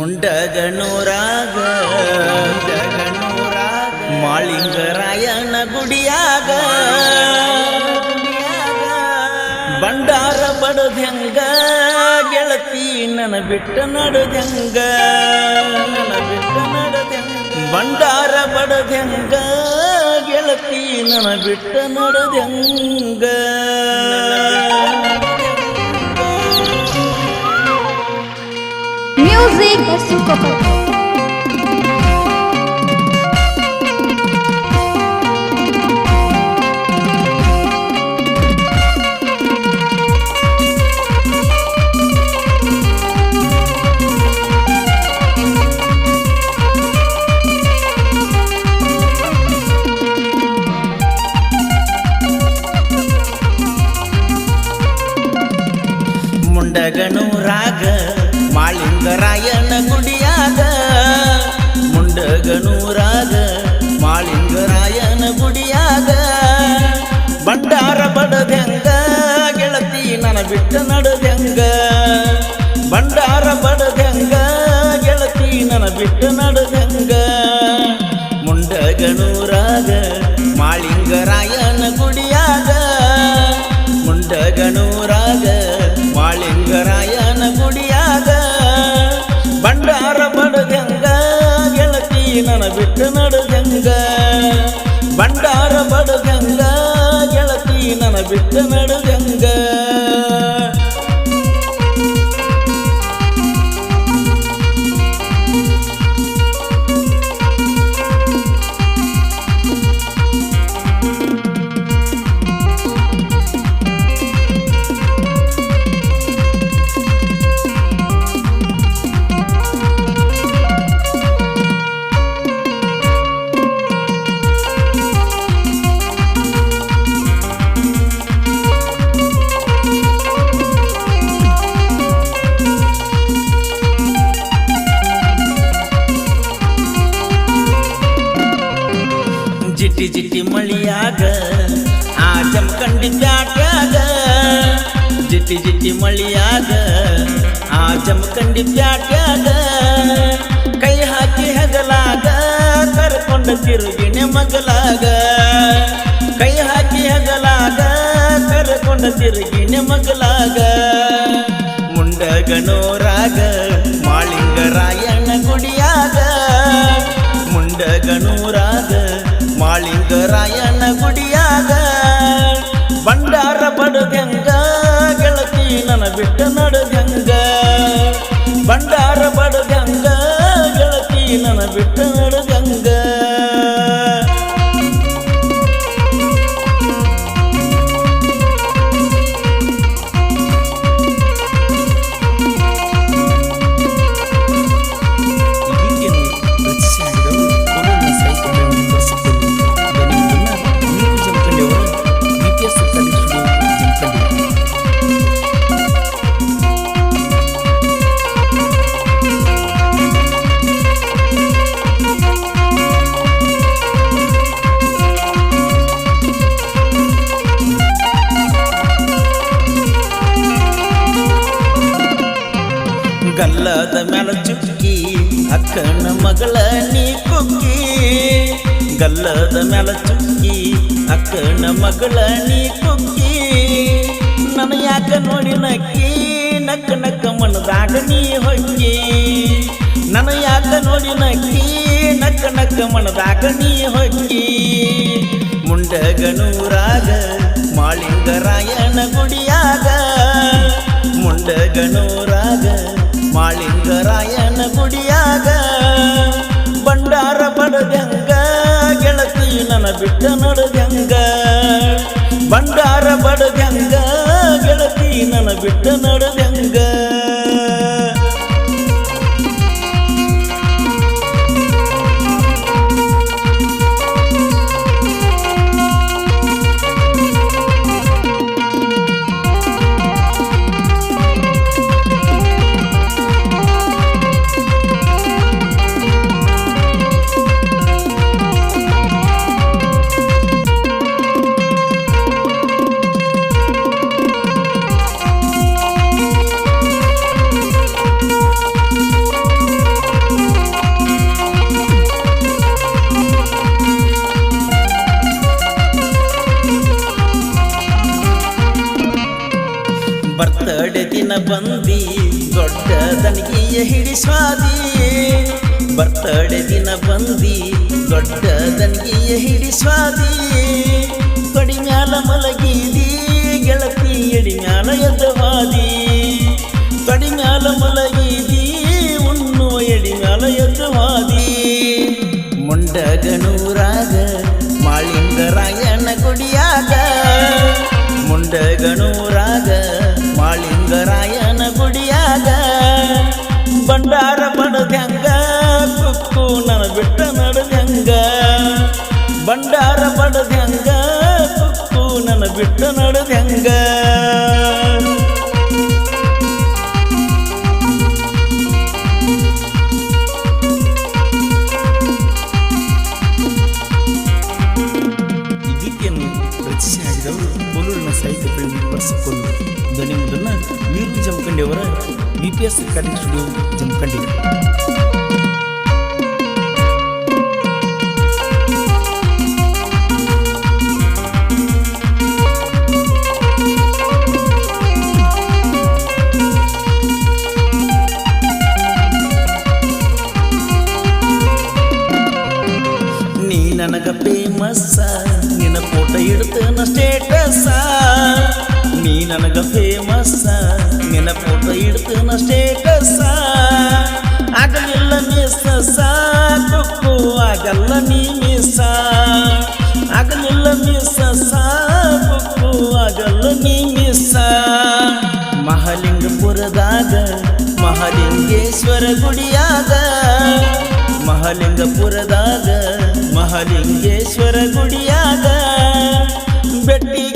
ಮುಂಡಗನೂರಾಗ ಮಾಳಿಂಗರಾಯನ ಗುಡಿಯಾಗ. ಬಂಡಾರ ಬಡದ್ಯಂಗ ಗೆಳತಿ ನನ್ನ ಬಿಟ್ಟ ನಡದ್ಯಂಗ ನನ್ನ ಬಿಟ್ಟ ನಡದ್ಯಂಗ ಬಂಡಾರ ಬಡದ್ಯಂಗ ಗೆಳತಿ ನನ್ನ ಬಿಟ್ಟ ನಡದ್ಯಂಗ music by Super ಗೆಳತಿ ನನ್ನ ಬಿಟ್ಟು ನಡದಂಗ ಬಂಡಾರ ಬಡದಂಗ ಗೆಳತಿ ನನ್ನ ಬಿಟ್ಟು ನಡದಂಗ ಜಿಟಿ ಜಿಟಿ ಮಳಿಯಾಗ, ಆ ಜಮಖಂಡಿ ಪ್ಯಾಟ್ಯಾಗ. ಜಿಟ್ಟಿ ಜಿಟ್ಟಿ ಮಳಿಯಾಗ, ಆ ಜಮಖಂಡಿ ಪ್ಯಾಟ್ಯಾಗ. ಕೈ ಹಾಕಿ ಹಗಲಾಗ, ಕರ್ಕೊಂಡ ತಿರುಗಿಣೆ ಮಗಲಾಗ. ಕೈ ಹಾಕಿ ಹಗಲಾಗ, ಕರ್ಕೊಂಡ ತಿರುಗಿಣೆ ಮಗಲಾಗ. ಮುಂಡಗನೋರಾಗ ಮಾಳಿಂಗರಾಯನ ಗುಡಿಯಾಗ ಬಂಡಾರ ಬಡದಂಗ ಗೆಳತಿ ನನ್ನ ಬಿಟ್ಟ ಮ್ಯಾಲ ಚುಕ್ಕಿ ಅಕ್ಕನ ಮಗಳ ನೀ ಕುಕ್ಕಿ. ಗಲ್ಲದ ಮ್ಯಾಲ ಚುಕ್ಕಿ ಅಕ್ಕನ ಮಗಳ ನೀ ಕುಕ್ಕಿ. ನನ್ನ ಯಾಕ ನೋಡಿ ನಕ್ಕಿ, ನಕ್ಕ ನಕ್ಕ ಮನದಾಗ ನೀ ಹೊಕ್ಕಿ. ನನ್ನ ಯಾಕ ನೋಡಿ ನಕ್ಕಿ, ನಕ್ಕ ನಕ್ಕ ಮನದಾಗ ನೀ ಹೊಕ್ಕಿ. ಮುಂಡಗನೂರಾಗ ಮಾಳಿಂಗರಾಯನ ಗುಡಿಯಾಗ. ಮುಂಡಗನೂರಾಗ ಮಾಳಿಂಗರಾಯನ ಗುಡಿಯಾಗ ಬಂಡಾರ ಬಡದಂಗ ಗೆಳತಿ ನನ್ನ ಬಿಟ್ಟ ನಡದಂಗ. ಬಂಡಾರ ಬಡದಂಗ ಗೆಳತಿ ನನ್ನ ಬಿಟ್ಟ ನಡದಂಗ. ದಿನ ಬಂದಿ ದೊಡ್ಡ ದನಿಗೆಯ ಹಿಡಿ ಸ್ವಾದಿ. ಬರ್ತಡೆ ದಿನ ಬಂದಿ ದೊಡ್ಡ ದನಿಗೆಯ ಹಿಡಿ ಸ್ವಾದಿ. ಕಡಿಮ್ಯಾಲ ಮಲಗಿದಿ, ಗೆಳತಿ ಎಡಿ ಮ್ಯಾಲ ಎದ್ದವಾದಿ ಕಡಿ ಮ್ಯಾಲ ಮಲಗಿದಿ ಬಂಡಾರ ಹೆಂಗ? ಕುಕ್ಕು ನನ ಬಿಟ್ಟ ನಡೆದ್ಯಂಗ ಬಂಡಾರ ಹೆಂಗ? ಕುಕ್ಕು ನನ ಬಿಟ್ಟ ನಡೆದ್ಯಂಗ ಹೆಂಗ? ರಚಿಸಿ ಹಾಡಿದವರು ಸಾಹಿತ್ಯ ಪ್ರೇಮಿ ಬಳಸಿಕೊಂಡು. ಧ್ವನಿ ಮುದ್ರಣ ನೀರು ಜಮಖಂಡಿಯವರ B P S recording studio Jamakhandi ನೀ ನನಗ ಫೇಮಸ್ ನಿನ್ನ ಫೋಟೋ ಇಡ್ತೇನ ಸ್ಟೇಟಸ್ ನೀ ನನಗ ಫೇಮಸ್ ನಿನ್ನ ಫೋಟೋ ಇಡ್ತೀನ ಸ್ಟೇಟಸ್ ಆಗಲಿಲ್ಲ ಮಿಸ್ ಸಾಕು ಆಗಲ್ಲ ನೀ ಮಿಸ್ ಆಗಲಿಲ್ಲ ಮಿಸ್ ಸಾಕು ಆಗಲ್ಲ ನೀ ಮಿಸ್ ಮಹಾಲಿಂಗಪುರದಾಗ ಮಹಾಲಿಂಗೇಶ್ವರ ಗುಡಿಯಾದ. ಮಹಾಲಿಂಗಪುರದಾಗ ಮಹಾಲಿಂಗೇಶ್ವರ ಗುಡಿಯಾದ. ಬೆಟ್ಟಿಗೆ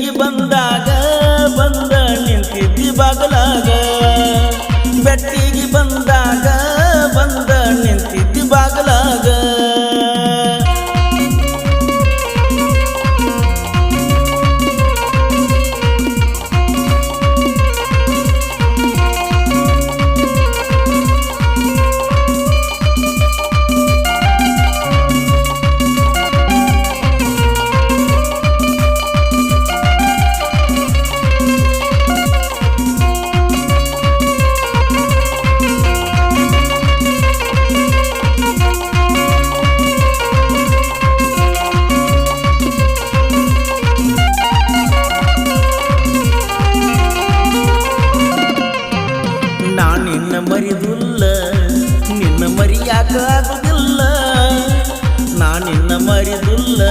ಮರಿದುಲ್ಲ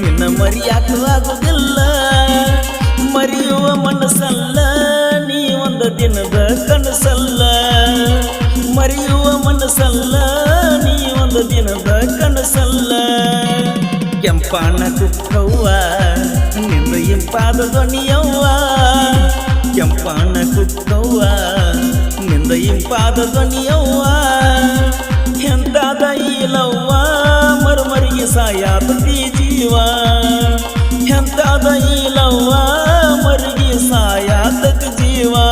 ನಿನ್ನ ಮರಿಯಾಕ ಆಗುದಿಲ್ಲ. ಮರೆಯುವ ಮನಸ್ಸಲ್ಲ, ನೀ ಒಂದು ದಿನದ ಕನಸಲ್ಲ. ಮರೆಯುವ ಮನಸ್ಸಲ್ಲ, ನೀ ಒಂದು ದಿನದ ಕನಸಲ್ಲ. ಕೆಂಪಾನ ಕುಕ್ಕವ್ವ, ನಿನ್ನ ಇಂಪಾದ ಧ್ವನಿಯವ್ವ. ಕೆಂಪಾನ ಕುಕ್ಕವ್ವ ನಿಂದ ಇಂಪಾದ ಧ್ವನಿಯವ್ವ. ಎಂತಾದ ಈಲವ್ವ सायापती जीवा ह्यांका दही लावा मरगी सायातक जीवा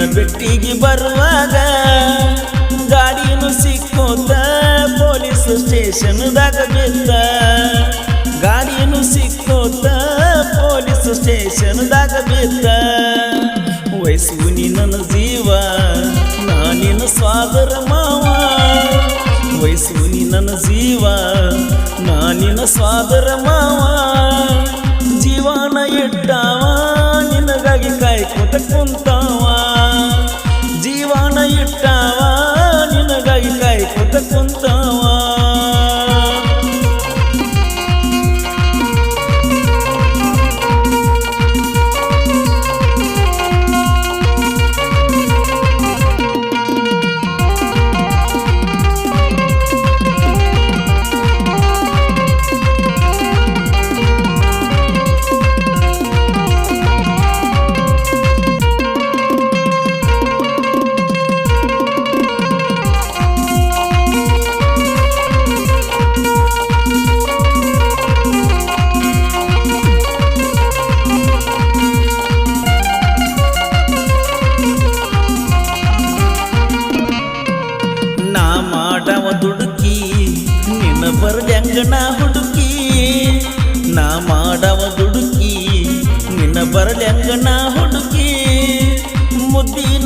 ನಿನ್ನ ಬೆಟ್ಟಿಗೆ ಬರುವಾಗ ಗಾಡಿಯನ್ನು ಸಿಕ್ಕೋತ ಪೊಲೀಸ್ ಸ್ಟೇಷನ್ದಾಗ ಬಿದ್ದ ಗಾಡಿಯನ್ನು ಸಿಕ್ಕೋತ ಪೊಲೀಸ್ ಸ್ಟೇಷನ್ದಾಗ ಬಿದ್ದ ವಯಸ್ಸು ನಿನ್ನ ಜೀವ ನಾನಿನ ಸ್ವಾದರ ಮಾವ ವಯಸ್ಸು ನನ್ನ ಜೀವ ನಾನಿನ ಸ್ವಾದರ ಮಾವ.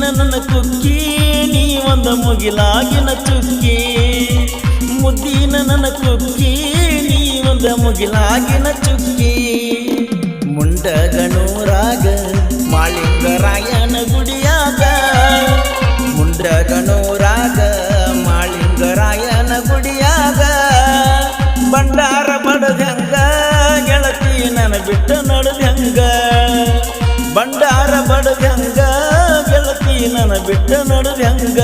ನನ್ನ ಕುಕ್ಕಿ, ನೀ ಒಂದ ಮುಗಿಲಾಗಿನ ಚುಕ್ಕಿ. ಮುದ್ದಿನ ನನ್ನ ಕುಕ್ಕಿ, ನೀ ಒಂದ ಮುಗಿಲಾಗಿನ ಚುಕ್ಕಿ. ಮುಂಡಗನೂರಾಗ ಮಾಳಿಂಗರಾಯನ ಗುಡಿಯಾಗ. ಮುಂಡಗನೂರಾಗ ಮಾಳಿಂಗರಾಯನ ಗುಡಿಯಾಗ. ಬಂಡಾರ ಬಡದಂಗ ಗೆಳತಿ ನನ್ನ ಬಿಟ್ಟ ನಡದಂಗ ಗೆಳತಿ ನನ್ನ ಬಿಟ್ಟ ನಡದಂಗ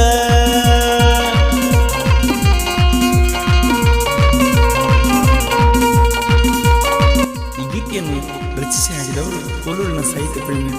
ಈ ಗೀತೆಯನ್ನು ರಚಿಸಿ ಹಾಡಿದವರು ಕೋಲೂರಿನ ಸಾಹಿತ್ಯ ಪ್ರೇಮಿ